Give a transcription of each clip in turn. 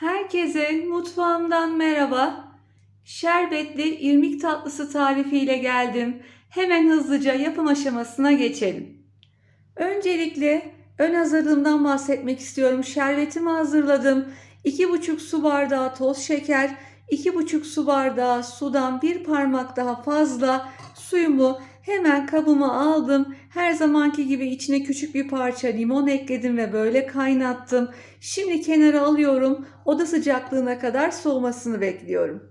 Herkese mutfağımdan merhaba. Şerbetli irmik tatlısı tarifiyle geldim. Hemen hızlıca yapım aşamasına geçelim. Öncelikle ön hazırlığımdan bahsetmek istiyorum. Şerbetimi hazırladım. 2,5 su bardağı toz şeker, 2,5 su bardağı sudan bir parmak daha fazla suyumu hemen kabıma aldım. Her zamanki gibi içine küçük bir parça limon ekledim ve böyle kaynattım. Şimdi kenara alıyorum. Oda sıcaklığına kadar soğumasını bekliyorum.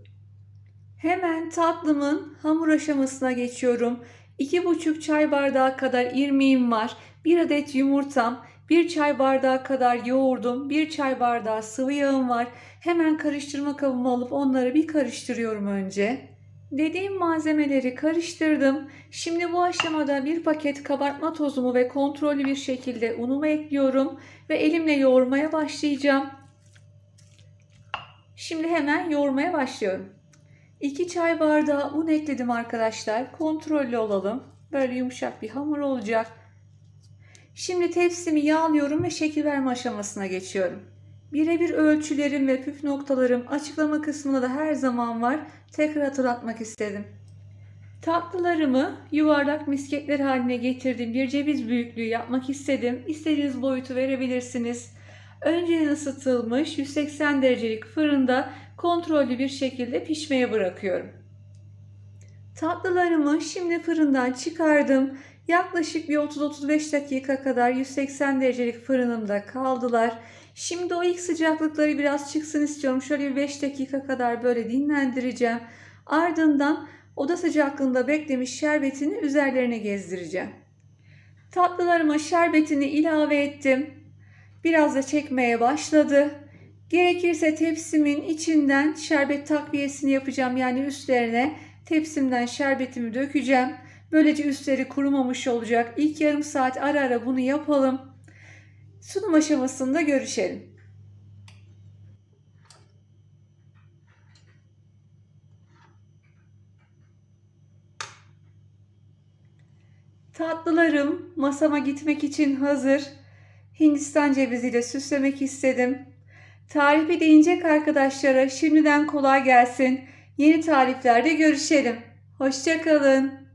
Hemen tatlımın hamur aşamasına geçiyorum. 2,5 çay bardağı kadar irmiğim var. 1 adet yumurtam, 1 çay bardağı kadar yoğurdum, 1 çay bardağı sıvı yağım var. Hemen karıştırma kabıma alıp onları bir karıştırıyorum önce. Dediğim malzemeleri karıştırdım. Şimdi bu aşamada bir paket kabartma tozumu ve kontrollü bir şekilde unumu ekliyorum ve elimle yoğurmaya başlayacağım. Şimdi hemen yoğurmaya başlıyorum. 2 çay bardağı un ekledim arkadaşlar. Kontrollü olalım. Böyle yumuşak bir hamur olacak. Şimdi tepsimi yağlıyorum ve şekil verme aşamasına geçiyorum. Birebir ölçülerim ve püf noktalarım açıklama kısmında da her zaman var. Tekrar hatırlatmak istedim. Tatlılarımı yuvarlak misketler haline getirdim. Bir ceviz büyüklüğü yapmak istedim. İstediğiniz boyutu verebilirsiniz. Önceden ısıtılmış 180 derecelik fırında kontrollü bir şekilde pişmeye bırakıyorum. Tatlılarımı şimdi fırından çıkardım. Yaklaşık bir 30-35 dakika kadar 180 derecelik fırınımda kaldılar. Şimdi o ilk sıcaklıkları biraz çıksın istiyorum. Şöyle bir 5 dakika kadar böyle dinlendireceğim. Ardından oda sıcaklığında beklemiş şerbetini üzerlerine gezdireceğim. Tatlılarıma şerbetini ilave ettim. Biraz da çekmeye başladı. Gerekirse tepsimin içinden şerbet takviyesini yapacağım. Yani üstlerine tepsimden şerbetimi dökeceğim. Böylece üstleri kurumamış olacak. İlk yarım saat ara ara bunu yapalım. Sunum aşamasında görüşelim. Tatlılarım masama gitmek için hazır. Hindistan ceviziyle süslemek istedim. Tarifi değinecek arkadaşlara şimdiden kolay gelsin. Yeni tariflerde görüşelim. Hoşçakalın.